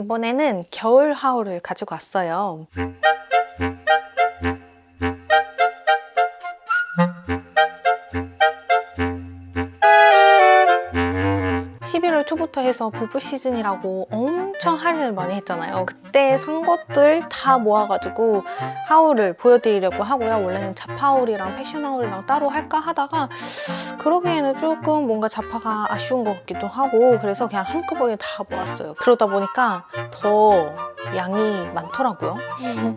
이번에는 겨울 하울을 가지고 왔어요. 11월 초부터 해서 부부 시즌이라고 엄청 할인을 많이 했잖아요. 그때 산 것들 다 모아가지고 하울을 보여드리려고 하고요. 원래는 자파하울이랑 패션 하울이랑 따로 할까 하다가 그러기에는 조금 뭔가 자파가 아쉬운 것 같기도 하고 그래서 그냥 한꺼번에 다 모았어요. 그러다 보니까 더 양이 많더라고요.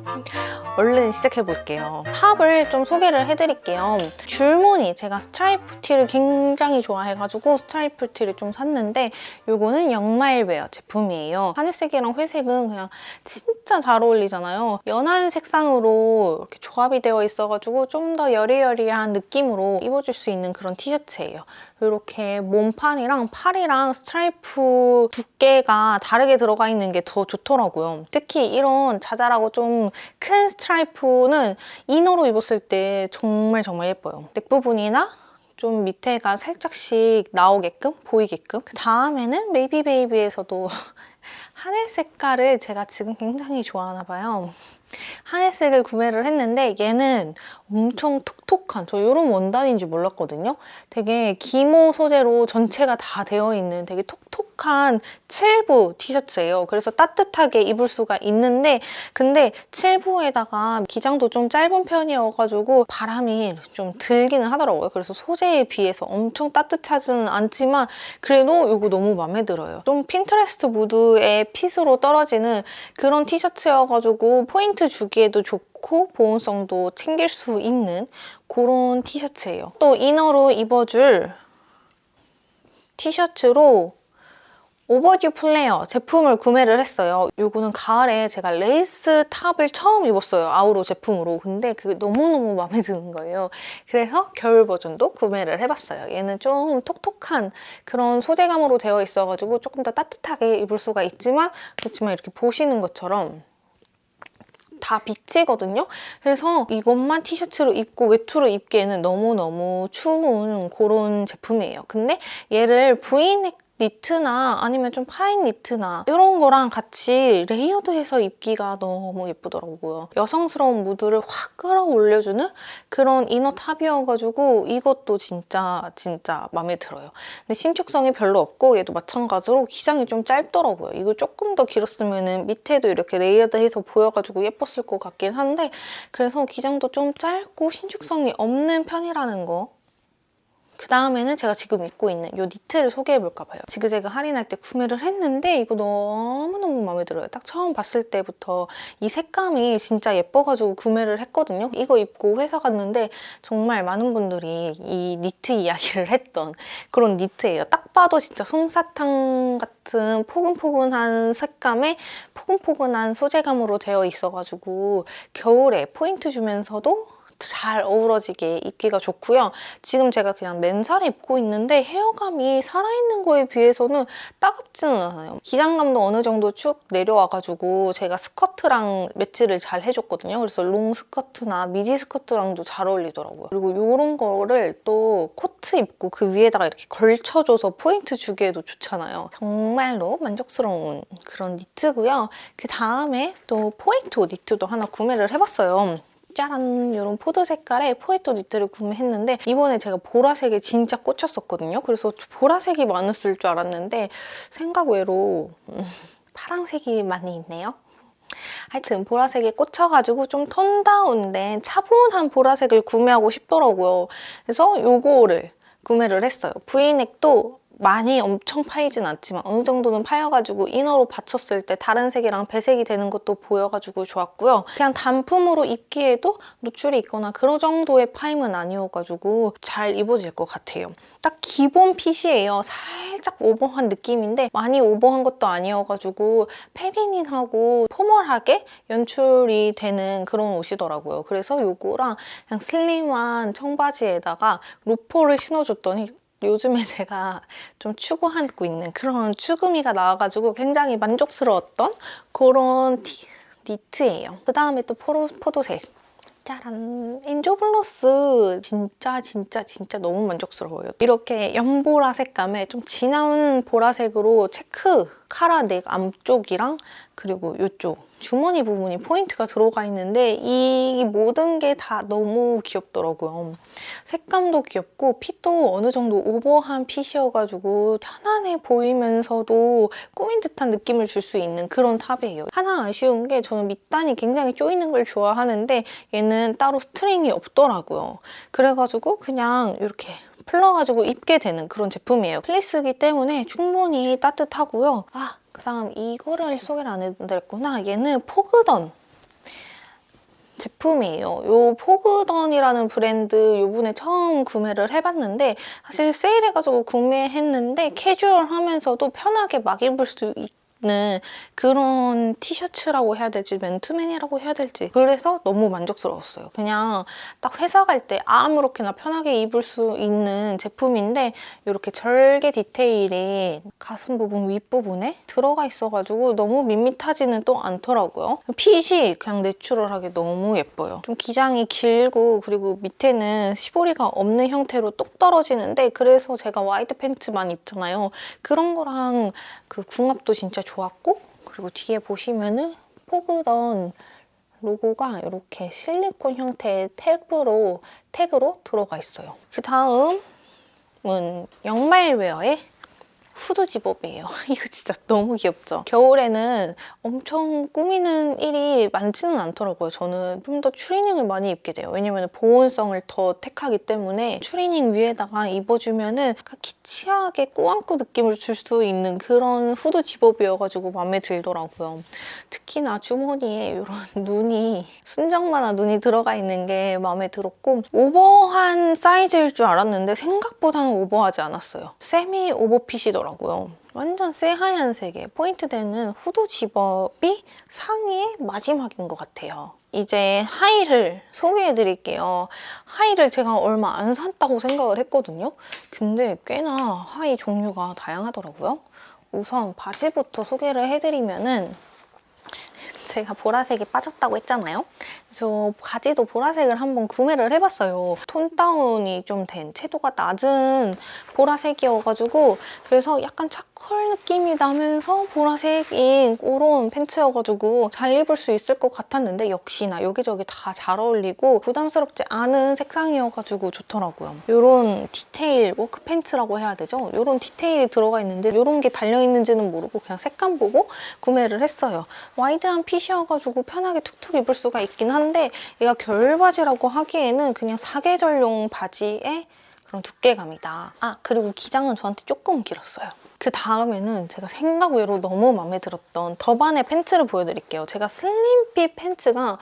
얼른 시작해 볼게요. 탑을 좀 소개를 해드릴게요. 줄무늬 제가 스트라이프 티를 굉장히 좋아해가지고 스트라이프 티를 좀 샀는데 요거는 영마일 웨어 제품이에요. 하늘색이랑 회색은 그냥 진짜 잘 어울리잖아요. 연한 색상으로 이렇게 조합이 되어 있어가지고 좀 더 여리여리한 느낌으로 입어줄 수 있는 그런 티셔츠예요. 이렇게 몸판이랑 팔이랑 스트라이프 두께가 다르게 들어가 있는 게 더 좋더라고요. 특히 이런 자잘하고 좀 큰 스트라이프는 이너로 입었을 때 정말 정말 예뻐요. 넥 부분이나 좀 밑에가 살짝씩 나오게끔 보이게끔 그 다음에는 메이비 베이비에서도 하늘 색깔을 제가 지금 굉장히 좋아하나 봐요. 하늘색을 구매를 했는데 얘는 엄청 톡톡한 저 이런 원단인지 몰랐거든요. 되게 기모 소재로 전체가 다 되어 있는 되게 톡톡한 7부 티셔츠예요. 그래서 따뜻하게 입을 수가 있는데 근데 7부에다가 기장도 좀 짧은 편이어가지고 바람이 좀 들기는 하더라고요. 그래서 소재에 비해서 엄청 따뜻하지는 않지만 그래도 이거 너무 마음에 들어요. 좀 핀터레스트 무드의 핏으로 떨어지는 그런 티셔츠여가지고 포인트 주기에도 좋고 보온성도 챙길 수 있는 그런 티셔츠예요. 또 이너로 입어줄 티셔츠로 오버듀 플레어 제품을 구매를 했어요. 요거는 가을에 제가 레이스 탑을 처음 입었어요. 아우로 제품으로. 근데 그게 너무너무 마음에 드는 거예요. 그래서 겨울 버전도 구매를 해봤어요. 얘는 좀 톡톡한 그런 소재감으로 되어 있어가지고 조금 더 따뜻하게 입을 수가 있지만 그렇지만 이렇게 보시는 것처럼 다 비치거든요. 그래서 이것만 티셔츠로 입고 외투로 입기에는 너무너무 추운 그런 제품이에요. 근데 얘를 브이넥 니트나 아니면 좀 파인 니트나 이런 거랑 같이 레이어드해서 입기가 너무 예쁘더라고요. 여성스러운 무드를 확 끌어올려주는 그런 이너 탑이어가지고 이것도 진짜 진짜 마음에 들어요. 근데 신축성이 별로 없고 얘도 마찬가지로 기장이 좀 짧더라고요. 이거 조금 더 길었으면 밑에도 이렇게 레이어드해서 보여가지고 예뻤을 것 같긴 한데 그래서 기장도 좀 짧고 신축성이 없는 편이라는 거 그 다음에는 제가 지금 입고 있는 이 니트를 소개해볼까 봐요. 지그재그 할인할 때 구매를 했는데 이거 너무너무 마음에 들어요. 딱 처음 봤을 때부터 이 색감이 진짜 예뻐가지고 구매를 했거든요. 이거 입고 회사 갔는데 정말 많은 분들이 이 니트 이야기를 했던 그런 니트예요. 딱 봐도 진짜 솜사탕 같은 포근포근한 색감에 포근포근한 소재감으로 되어 있어가지고 겨울에 포인트 주면서도 잘 어우러지게 입기가 좋고요. 지금 제가 그냥 맨살에 입고 있는데 헤어감이 살아있는 거에 비해서는 따갑지는 않아요. 기장감도 어느 정도 쭉 내려와가지고 제가 스커트랑 매치를 잘 해줬거든요. 그래서 롱 스커트나 미디 스커트랑도 잘 어울리더라고요. 그리고 이런 거를 또 코트 입고 그 위에다가 이렇게 걸쳐줘서 포인트 주기에도 좋잖아요. 정말로 만족스러운 그런 니트고요. 그 다음에 또 포인트 니트도 하나 구매를 해봤어요. 짜란 이런 포도 색깔의 포에토 니트를 구매했는데 이번에 제가 보라색에 진짜 꽂혔었거든요. 그래서 보라색이 많았을 줄 알았는데 생각 외로 음, 파랑색이 많이 있네요. 하여튼 보라색에 꽂혀가지고 좀 톤다운된 차분한 보라색을 구매하고 싶더라고요. 그래서 요거를 구매를 했어요. 브이넥도 많이 엄청 파이진 않지만 어느 정도는 파여가지고 이너로 받쳤을 때 다른 색이랑 배색이 되는 것도 보여가지고 좋았고요. 그냥 단품으로 입기에도 노출이 있거나 그런 정도의 파임은 아니어가지고 잘 입어질 것 같아요. 딱 기본 핏이에요. 살짝 오버한 느낌인데 많이 오버한 것도 아니어가지고 페미닌하고 포멀하게 연출이 되는 그런 옷이더라고요. 그래서 요거랑 그냥 슬림한 청바지에다가 로퍼를 신어줬더니 요즘에 제가 좀 추구하고 있는 그런 추구미가 나와가지고 굉장히 만족스러웠던 그런 티, 니트예요. 그 다음에 또 포로, 포도색. 짜란 엔조블러스 진짜 진짜 진짜 너무 만족스러워요 이렇게 연보라 색감에 좀 진한 보라색으로 체크 카라 넥 앞쪽이랑 그리고 이쪽 주머니 부분이 포인트가 들어가 있는데 이 모든 게 다 너무 귀엽더라고요 색감도 귀엽고 핏도 어느 정도 오버한 핏이어가지고 편안해 보이면서도 꾸민 듯한 느낌을 줄 수 있는 그런 탑이에요 하나 아쉬운 게 저는 밑단이 굉장히 조이는 걸 좋아하는데 얘는 따로 스트링이 없더라고요. 그래가지고 그냥 이렇게 풀러가지고 입게 되는 그런 제품이에요. 플리스기 때문에 충분히 따뜻하고요. 아, 그 다음 이거를 소개를 안 해드렸구나. 얘는 포그던 제품이에요. 요 포그던이라는 브랜드 요번에 처음 구매를 해봤는데 사실 세일해가지고 구매했는데 캐주얼하면서도 편하게 막 입을 수 있 는 그런 티셔츠라고 해야 될지 맨투맨이라고 해야 될지 그래서 너무 만족스러웠어요. 그냥 딱 회사 갈 때 아무렇게나 편하게 입을 수 있는 제품인데 이렇게 절개 디테일이 가슴 부분 윗부분에 들어가 있어가지고 너무 밋밋하지는 또 않더라고요. 핏이 그냥 내추럴하게 너무 예뻐요. 좀 기장이 길고 그리고 밑에는 시보리가 없는 형태로 똑 떨어지는데 그래서 제가 와이드 팬츠만 입잖아요. 그런 거랑 그 궁합도 진짜 좋 았고 그리고 뒤에 보시면은 포그던 로고가 이렇게 실리콘 형태의 태그로, 태그로 들어가 있어요. 그 다음은 양말웨어의 후드 집업이에요. 이거 진짜 너무 귀엽죠? 겨울에는 엄청 꾸미는 일이 많지는 않더라고요. 저는 좀 더 추리닝을 많이 입게 돼요. 왜냐면 보온성을 더 택하기 때문에 추리닝 위에다가 입어주면은 약간 키치하게 꾸안꾸 느낌을 줄 수 있는 그런 후드 집업이어가지고 마음에 들더라고요. 특히나 주머니에 이런 눈이 순정만한 눈이 들어가 있는 게 마음에 들었고 오버한 사이즈일 줄 알았는데 생각보다는 오버하지 않았어요. 세미 오버핏이더라고요. 완전 새하얀색에 포인트 되는 후드 집업이 상의의 마지막인 것 같아요. 이제 하의를 소개해 드릴게요. 하의를 제가 얼마 안 샀다고 생각을 했거든요. 근데 꽤나 하의 종류가 다양하더라고요. 우선 바지부터 소개를 해드리면은 제가 보라색에 빠졌다고 했잖아요. 그래서 바지도 보라색을 한번 구매를 해봤어요. 톤 다운이 좀 된 채도가 낮은 보라색이어가지고 그래서 약간 차컬 느낌이 나면서 보라색인 그런 팬츠여가지고 잘 입을 수 있을 것 같았는데 역시나 여기저기 다 잘 어울리고 부담스럽지 않은 색상이어가지고 좋더라고요. 이런 디테일 워크 팬츠라고 해야 되죠? 이런 디테일이 들어가 있는데 이런 게 달려있는지는 모르고 그냥 색감 보고 구매를 했어요. 와이드한 핏이어가지고 편하게 툭툭 입을 수가 있긴 한데 얘가 겨울바지라고 하기에는 그냥 사계절용 바지에 그런 두께감이다. 아 그리고 기장은 저한테 조금 길었어요. 그 다음에는 제가 생각 외로 너무 마음에 들었던 더반의 팬츠를 보여드릴게요. 제가 슬림핏 팬츠가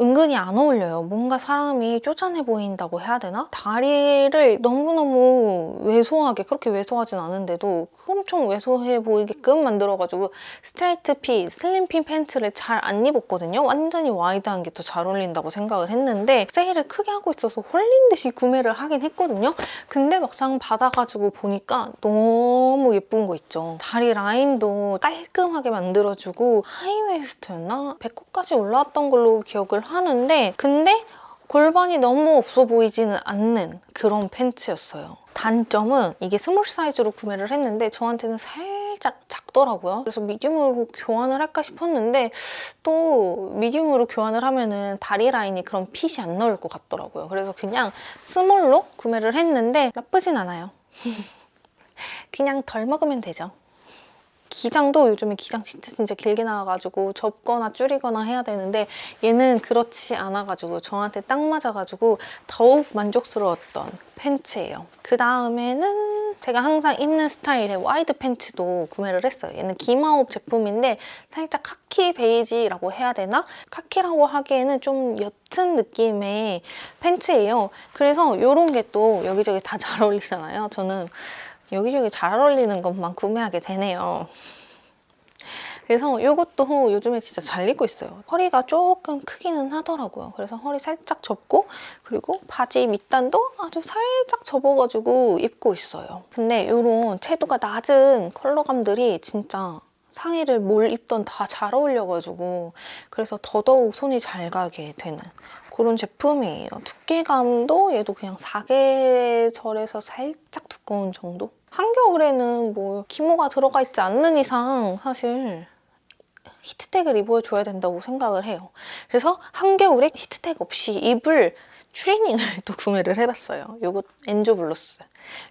은근히 안 어울려요. 뭔가 사람이 쪼잔해 보인다고 해야 되나? 다리를 너무너무 왜소하게, 그렇게 왜소하진 않은데도 엄청 왜소해 보이게끔 만들어가지고 스트레이트 핏, 슬림 핏 팬츠를 잘 안 입었거든요. 완전히 와이드한 게 더 잘 어울린다고 생각을 했는데 세일을 크게 하고 있어서 홀린 듯이 구매를 하긴 했거든요. 근데 막상 받아가지고 보니까 너무 예쁜 거 있죠. 다리 라인도 깔끔하게 만들어주고 하이웨이스트였나? 배꼽까지 올라왔던 걸로 기억을 하는데 근데 골반이 너무 없어 보이지는 않는 그런 팬츠였어요. 단점은 이게 스몰 사이즈로 구매를 했는데 저한테는 살짝 작더라고요. 그래서 미디움으로 교환을 할까 싶었는데 또 미디움으로 교환을 하면은 다리 라인이 그런 핏이 안 나올 것 같더라고요. 그래서 그냥 스몰로 구매를 했는데 나쁘진 않아요. 그냥 덜 먹으면 되죠. 기장도 요즘에 기장 진짜 진짜 길게 나와가지고 접거나 줄이거나 해야 되는데 얘는 그렇지 않아가지고 저한테 딱 맞아가지고 더욱 만족스러웠던 팬츠예요. 그 다음에는 제가 항상 입는 스타일의 와이드 팬츠도 구매를 했어요. 얘는 기마옵 제품인데 살짝 카키 베이지라고 해야 되나? 카키라고 하기에는 좀 옅은 느낌의 팬츠예요. 그래서 이런 게 또 여기저기 다 잘 어울리잖아요. 저는 여기저기 잘 어울리는 것만 구매하게 되네요. 그래서 이것도 요즘에 진짜 잘 입고 있어요. 허리가 조금 크기는 하더라고요. 그래서 허리 살짝 접고 그리고 바지 밑단도 아주 살짝 접어가지고 입고 있어요. 근데 이런 채도가 낮은 컬러감들이 진짜 상의를 뭘 입던 다 잘 어울려가지고 그래서 더더욱 손이 잘 가게 되는 그런 제품이에요. 두께감도 얘도 그냥 사계절에서 살짝 두꺼운 정도? 한겨울에는 뭐 기모가 들어가 있지 않는 이상 사실 히트텍을 입어줘야 된다고 생각을 해요. 그래서 한겨울에 히트텍 없이 입을 추리닝을 또 구매를 해봤어요. 요거 엔조 블루스.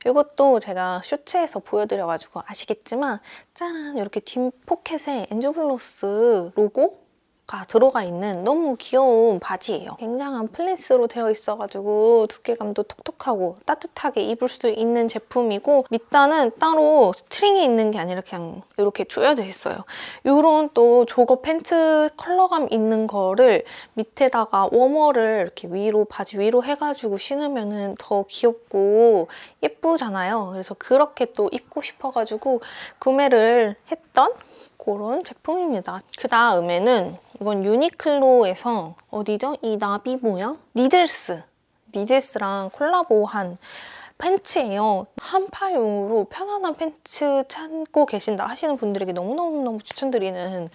이것도 제가 쇼츠에서 보여드려가지고 아시겠지만 짜란 이렇게 뒷 포켓에 엔조 블루스 로고 가 들어가 있는 너무 귀여운 바지예요. 굉장한 플리스로 되어 있어가지고 두께감도 톡톡하고 따뜻하게 입을 수 있는 제품이고 밑단은 따로 스트링이 있는 게 아니라 그냥 이렇게 조여져 있어요. 이런 또 조거 팬츠 컬러감 있는 거를 밑에다가 워머를 이렇게 위로 바지 위로 해가지고 신으면 더 귀엽고 예쁘잖아요. 그래서 그렇게 또 입고 싶어가지고 구매를 했던 그런 제품입니다. 그 다음에는 이건 유니클로에서 어디죠? 이 나비 모양? 니들스. 니들스랑 콜라보한 팬츠예요. 한파용으로 편안한 팬츠 찾고 계신다 하시는 분들에게 너무너무너무 추천드리는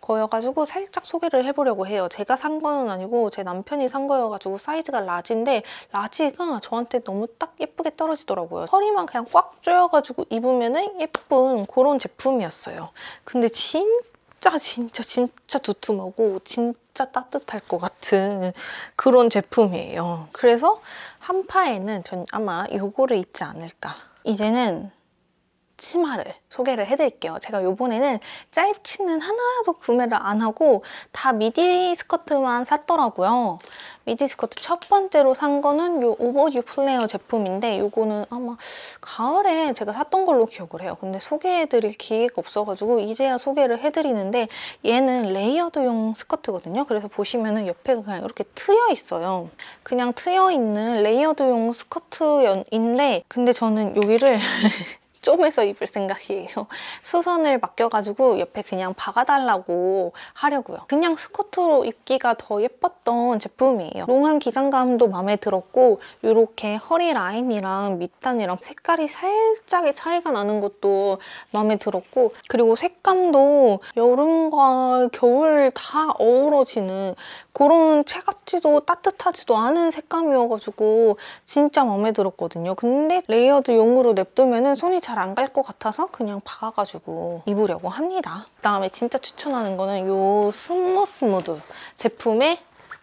거여가지고 살짝 소개를 해보려고 해요. 제가 산 거는 아니고 제 남편이 산 거여가지고 사이즈가 라지인데 라지가 저한테 너무 딱 예쁘게 떨어지더라고요. 허리만 그냥 꽉 조여가지고 입으면 예쁜 그런 제품이었어요. 근데 진 짜 진짜 진짜 두툼하고 진짜 따뜻할 것 같은 그런 제품이에요. 그래서 한파에는 전 아마 이거를 입지 않을까. 이제는 치마를 소개를 해드릴게요. 제가 요번에는 짧지는 하나도 구매를 안 하고 다 미디 스커트만 샀더라고요. 미디 스커트 첫 번째로 산 거는 요 오버유 플레어 제품인데 요거는 아마 가을에 제가 샀던 걸로 기억을 해요. 근데 소개해드릴 기회가 없어가지고 이제야 소개를 해드리는데 얘는 레이어드용 스커트거든요. 그래서 보시면은 옆에가 그냥 이렇게 트여 있어요. 그냥 트여 있는 레이어드용 스커트인데 근데 저는 여기를 좀해서 입을 생각이에요. 수선을 맡겨가지고 옆에 그냥 박아달라고 하려고요. 그냥 스커트로 입기가 더 예뻤던 제품이에요. 롱한 기장감도 마음에 들었고 이렇게 허리 라인이랑 밑단이랑 색깔이 살짝의 차이가 나는 것도 마음에 들었고 그리고 색감도 여름과 겨울 다 어우러지는 그런 차갑지도 따뜻하지도 않은 색감이어가지고 진짜 마음에 들었거든요. 근데 레이어드 용으로 냅두면 손이 잘안 갈 것 같아서 그냥 박아가지고 입으려고 합니다. 그다음에 진짜 추천하는 거는 이 스무스 무드 제품의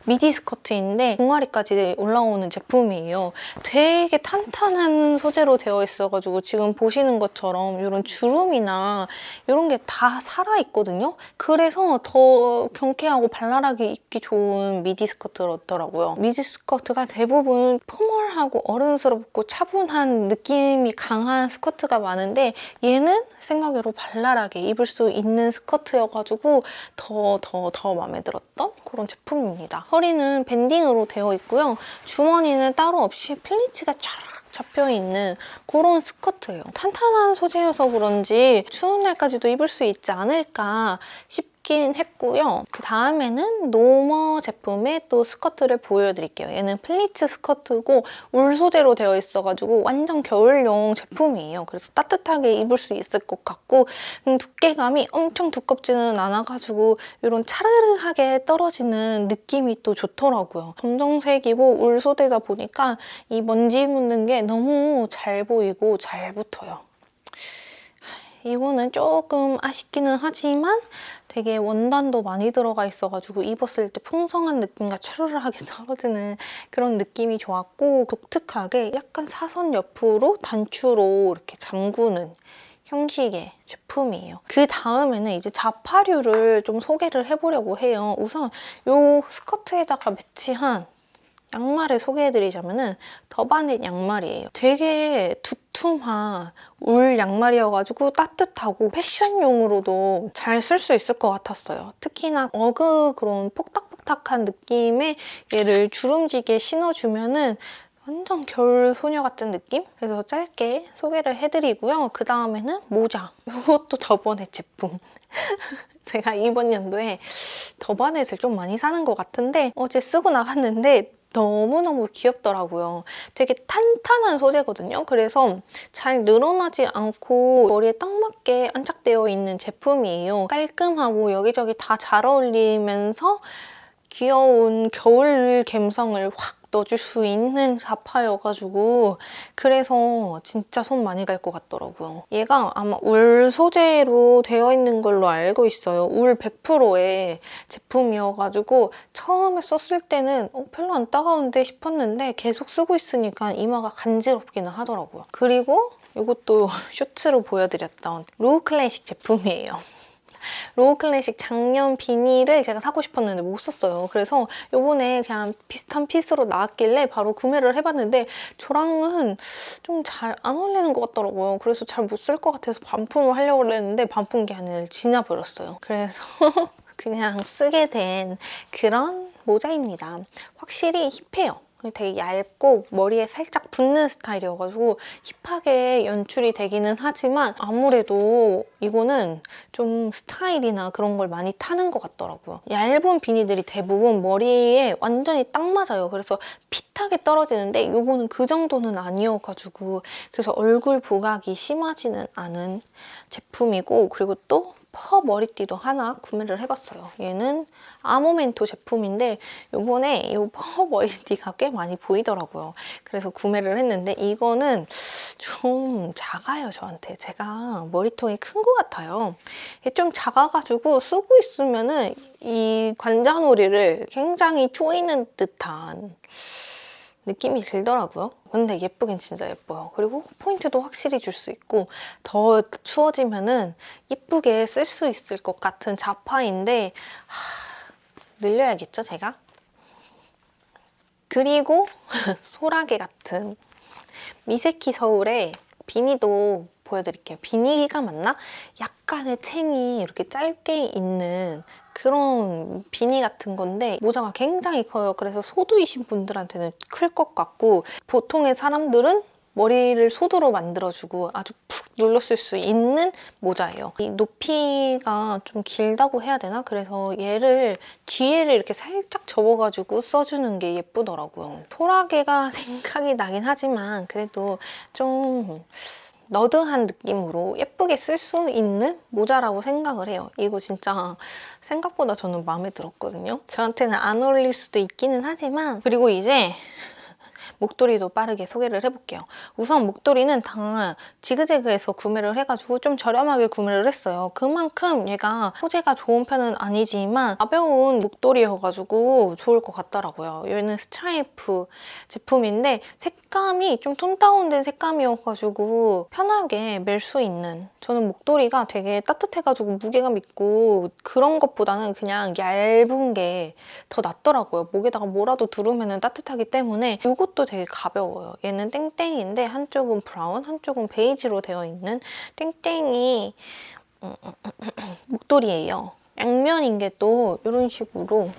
미디 스커트인데 종아리까지 올라오는 제품이에요. 되게 탄탄한 소재로 되어 있어가지고 지금 보시는 것처럼 이런 주름이나 이런 게 다 살아있거든요. 그래서 더 경쾌하고 발랄하게 입기 좋은 미디 스커트였더라고요. 미디 스커트가 대부분 포멀하고 어른스럽고 차분한 느낌이 강한 스커트가 많은데 얘는 생각외로 발랄하게 입을 수 있는 스커트여가지고 더 더, 더 마음에 들었던 그런 제품입니다. 허리는 밴딩으로 되어 있고요. 주머니는 따로 없이 플리츠가 쫙 잡혀있는 그런 스커트예요. 탄탄한 소재여서 그런지 추운 날까지도 입을 수 있지 않을까 싶 긴 했고요. 그 다음에는 노머 제품의 또 스커트를 보여드릴게요. 얘는 플리츠 스커트고 울 소재로 되어 있어가지고 완전 겨울용 제품이에요. 그래서 따뜻하게 입을 수 있을 것 같고 음, 두께감이 엄청 두껍지는 않아가지고 이런 차르르하게 떨어지는 느낌이 또 좋더라고요. 검정색이고 울 소재다 보니까 이 먼지 묻는 게 너무 잘 보이고 잘 붙어요. 이거는 조금 아쉽기는 하지만 되게 원단도 많이 들어가 있어가지고 입었을 때 풍성한 느낌과 추르르하게 떨어지는 그런 느낌이 좋았고 독특하게 약간 사선 옆으로 단추로 이렇게 잠그는 형식의 제품이에요. 그 다음에는 이제 자파류를 좀 소개를 해보려고 해요. 우선 이 스커트에다가 매치한 양말을 소개해드리자면은 더바넷 양말이에요. 되게 두툼한 울 양말이어가지고 따뜻하고 패션용으로도 잘 쓸 수 있을 것 같았어요. 특히나 어그 그런 폭닥폭닥한 느낌의 얘를 주름지게 신어주면은 완전 겨울 소녀 같은 느낌? 그래서 짧게 소개를 해드리고요. 그 다음에는 모자. 이것도 더바넷 제품. 제가 이번 연도에 더바넷을 좀 많이 사는 것 같은데 어제 쓰고 나갔는데 너무너무 귀엽더라고요. 되게 탄탄한 소재거든요. 그래서 잘 늘어나지 않고 머리에 딱 맞게 안착되어 있는 제품이에요. 깔끔하고 여기저기 다 잘 어울리면서 귀여운 겨울 감성을 확 넣어줄 수 있는 자파여가지고 그래서 진짜 손 많이 갈 것 같더라고요. 얘가 아마 울 소재로 되어 있는 걸로 알고 있어요. 울 100%의 제품이어가지고 처음에 썼을 때는 어, 별로 안 따가운데 싶었는데 계속 쓰고 있으니까 이마가 간지럽기는 하더라고요. 그리고 이것도 쇼츠로 보여드렸던 로우 클래식 제품이에요. 로우 클래식 작년 비닐을 제가 사고 싶었는데 못 샀어요. 그래서 요번에 그냥 비슷한 핏으로 나왔길래 바로 구매를 해봤는데 저랑은 좀 잘 안 어울리는 것 같더라고요. 그래서 잘 못 쓸 것 같아서 반품을 하려고 했는데 반품 기한을 지나버렸어요. 그래서 그냥 쓰게 된 그런 모자입니다. 확실히 힙해요. 되게 얇고 머리에 살짝 붙는 스타일이어가지고 힙하게 연출이 되기는 하지만 아무래도 이거는 좀 스타일이나 그런 걸 많이 타는 것 같더라고요. 얇은 비니들이 대부분 머리에 완전히 딱 맞아요. 그래서 핏하게 떨어지는데 이거는 그 정도는 아니어가지고 그래서 얼굴 부각이 심하지는 않은 제품이고 그리고 또 퍼 머리띠도 하나 구매를 해봤어요. 얘는 아모멘토 제품인데 요번에 이퍼 머리띠가 꽤 많이 보이더라고요. 그래서 구매를 했는데 이거는 좀 작아요, 저한테. 제가 머리통이 큰 것 같아요. 좀 작아가지고 쓰고 있으면은 이 관자놀이를 굉장히 조이는 듯한 느낌이 들더라고요. 근데 예쁘긴 진짜 예뻐요. 그리고 포인트도 확실히 줄 수 있고 더 추워지면은 예쁘게 쓸 수 있을 것 같은 자파인데 하, 늘려야겠죠, 제가? 그리고 소라게 같은 미세키 서울의 비니도 보여드릴게요. 비니가 맞나? 약간의 챙이 이렇게 짧게 있는 그런 비니 같은 건데 모자가 굉장히 커요. 그래서 소두이신 분들한테는 클 것 같고 보통의 사람들은 머리를 소두로 만들어주고 아주 푹 눌렀을 수 있는 모자예요. 이 높이가 좀 길다고 해야 되나? 그래서 얘를 뒤에를 이렇게 살짝 접어가지고 써주는 게 예쁘더라고요. 소라게가 생각이 나긴 하지만 그래도 좀 너드한 느낌으로 예쁘게 쓸 수 있는 모자라고 생각을 해요. 이거 진짜 생각보다 저는 마음에 들었거든요. 저한테는 안 어울릴 수도 있기는 하지만 그리고 이제 목도리도 빠르게 소개를 해볼게요. 우선 목도리는 당연 지그재그에서 구매를 해가지고 좀 저렴하게 구매를 했어요. 그만큼 얘가 소재가 좋은 편은 아니지만 가벼운 목도리여가지고 좋을 것 같더라고요. 얘는 스트라이프 제품인데 색 감이 좀 톤 다운된 색감이어가지고 편하게 멜 수 있는 저는 목도리가 되게 따뜻해가지고 무게감 있고 그런 것보다는 그냥 얇은 게 더 낫더라고요. 목에다가 뭐라도 두르면 따뜻하기 때문에 이것도 되게 가벼워요. 얘는 땡땡인데 한쪽은 브라운, 한쪽은 베이지로 되어 있는 땡땡이 음, 음, 음, 목도리예요. 양면인 게 또 이런 식으로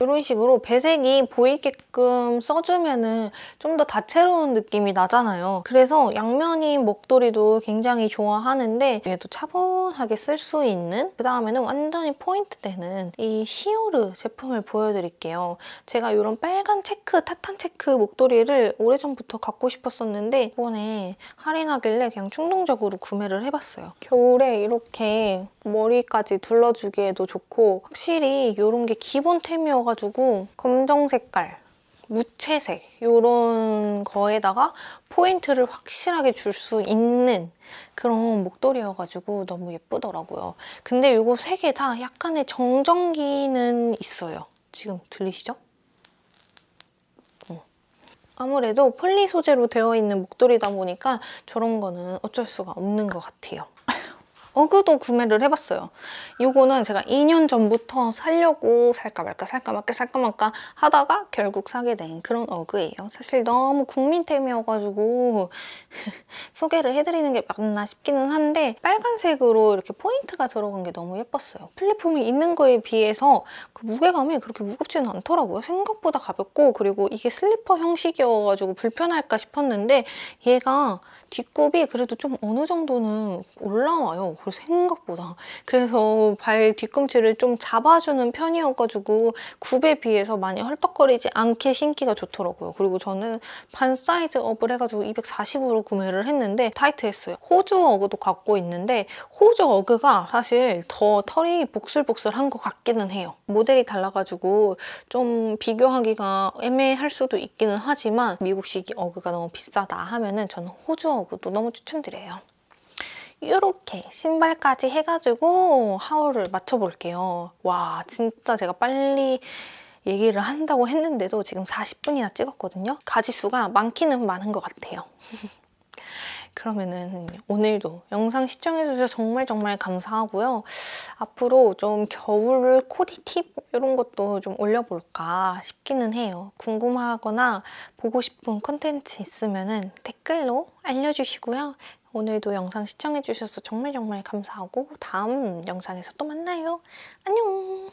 이런 식으로 배색이 보이게끔 써주면은 좀 더 다채로운 느낌이 나잖아요. 그래서 양면인 목도리도 굉장히 좋아하는데 얘도 차분하게 쓸 수 있는 그 다음에는 완전히 포인트 되는 이 시오르 제품을 보여드릴게요. 제가 이런 빨간 체크, 타탄 체크 목도리를 오래전부터 갖고 싶었었는데 이번에 할인하길래 그냥 충동적으로 구매를 해봤어요. 겨울에 이렇게 머리까지 둘러주기에도 좋고 확실히 이런 게 기본템이어 가지고 검정 색깔 무채색 이런 거에다가 포인트를 확실하게 줄 수 있는 그런 목도리여가지고 너무 예쁘더라고요. 근데 이거 세 개 다 약간의 정전기는 있어요. 지금 들리시죠? 어. 아무래도 폴리 소재로 되어 있는 목도리다 보니까 저런 거는 어쩔 수가 없는 것 같아요. 어그도 구매를 해봤어요. 이거는 제가 2년 전부터 살려고 살까 말까 살까 말까 살까 말까 하다가 결국 사게 된 그런 어그예요. 사실 너무 국민템이어가지고 소개를 해드리는 게 맞나 싶기는 한데 빨간색으로 이렇게 포인트가 들어간 게 너무 예뻤어요. 플랫폼이 있는 거에 비해서 그 무게감이 그렇게 무겁지는 않더라고요. 생각보다 가볍고 그리고 이게 슬리퍼 형식이어가지고 불편할까 싶었는데 얘가 뒷굽이 그래도 좀 어느 정도는 올라와요. 그리고 생각보다. 그래서 발 뒤꿈치를 좀 잡아주는 편이어가지고 굽에 비해서 많이 헐떡거리지 않게 신기가 좋더라고요. 그리고 저는 반 사이즈 업을 해가지고 240으로 구매를 했는데 타이트했어요. 호주 어그도 갖고 있는데 호주 어그가 사실 더 털이 복슬복슬한 것 같기는 해요. 모델이 달라가지고 좀 비교하기가 애매할 수도 있기는 하지만 미국식 어그가 너무 비싸다 하면은 저는 호주 어그도 너무 추천드려요. 이렇게 신발까지 해가지고 하울을 맞춰볼게요. 와 진짜 제가 빨리 얘기를 한다고 했는데도 지금 40분이나 찍었거든요. 가지수가 많기는 많은 것 같아요. 그러면은 오늘도 영상 시청해주셔서 정말 정말 감사하고요. 앞으로 좀 겨울 코디 팁 이런 것도 좀 올려볼까 싶기는 해요. 궁금하거나 보고 싶은 콘텐츠 있으면은 댓글로 알려주시고요. 오늘도 영상 시청해주셔서 정말 정말 감사하고 다음 영상에서 또 만나요. 안녕!